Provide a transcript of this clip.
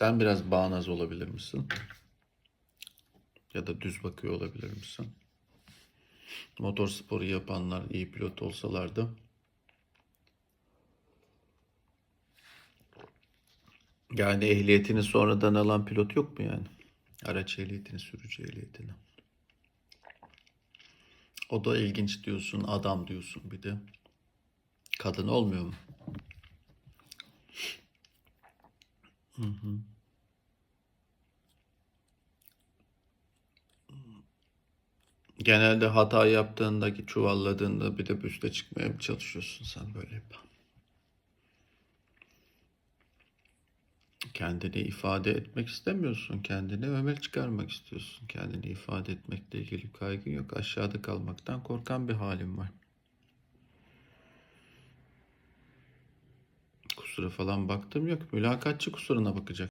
Sen biraz bağnaz olabilir misin? Ya da düz bakıyor olabilir misin? Motor sporu yapanlar iyi pilot olsalardı yani ehliyetini sonradan alan pilot yok mu yani? Araç ehliyetini, sürücü ehliyetini. O da ilginç diyorsun, adam diyorsun bir de. Kadın olmuyor mu? Hı hı. Genelde hata yaptığındaki çuvalladığında bir de üste çıkmaya mı çalışıyorsun sen böyle hep? Kendini ifade etmek istemiyorsun. Kendini öne çıkarmak istiyorsun. Kendini ifade etmekle ilgili kaygın yok. Aşağıda kalmaktan korkan bir halin var. Kusura falan baktım yok. Mülakatçı kusuruna bakacak.